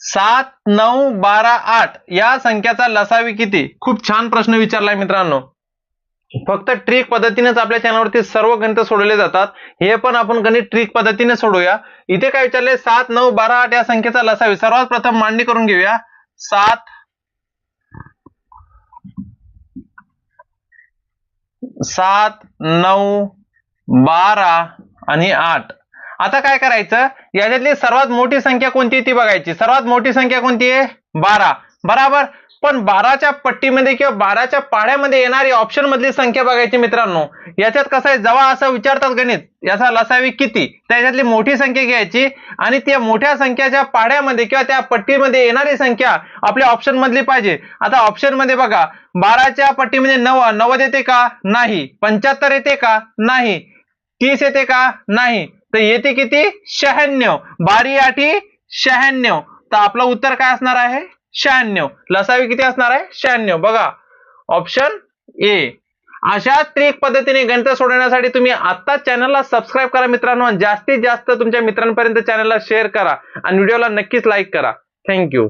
सात नऊ बारा आठ या संख्याचा लसावी किती? खूप छान प्रश्न विचारलाय मित्रांनो. फक्त ट्रिक पद्धतीनेच आपल्या चॅनलवरती सर्व गणित सोडवले जातात. हे पण आपण गणित ट्रिक पद्धतीने सोडूया. इथे काय विचारले सात नऊ बारा आठ या संख्येचा लसावी. सर्वात प्रथम मांडणी करून घेऊया. सात सात नऊ बारा आणि आठ. आता काय करायचं? याच्यातली सर्वात मोठी संख्या कोणती आहे ती बघायची. सर्वात मोठी संख्या कोणती आहे? बारा. बराबर? पण बाराच्या पट्टीमध्ये किंवा बाराच्या पाड्यामध्ये येणारी ऑप्शन मधली संख्या बघायची मित्रांनो. याच्यात कसं आहे? जेव्हा असं विचारतात गणित. याचा लसावी किती? त्याच्यातली मोठी संख्या घ्यायची आणि त्या मोठ्या संख्याच्या पाड्यामध्ये किंवा त्या पट्टीमध्ये येणारी संख्या आपल्या ऑप्शन मधली पाहिजे. आता ऑप्शनमध्ये बघा. बाराच्या पट्टीमध्ये नव नव्वद येते का? नाही. पंच्याहत्तर येते का? नाही. तीस येते का? नाही. तर येते किती? शहाण्णव. बारी आठी शहाण्णव. तर आपलं उत्तर काय असणार आहे? शहाण्णव. लसावी किती असणार आहे? शहाण्णव. बघा. ऑप्शन ए अशा त्रिक पद्धतीने गणित सोडवण्यासाठी तुम्ही आत्ताच चॅनलला सबस्क्राईब करा मित्रांनो जास्तीत जास्त तुमच्या मित्रांपर्यंत चॅनलला शेअर करा आणि व्हिडिओला नक्कीच लाईक करा. थँक्यू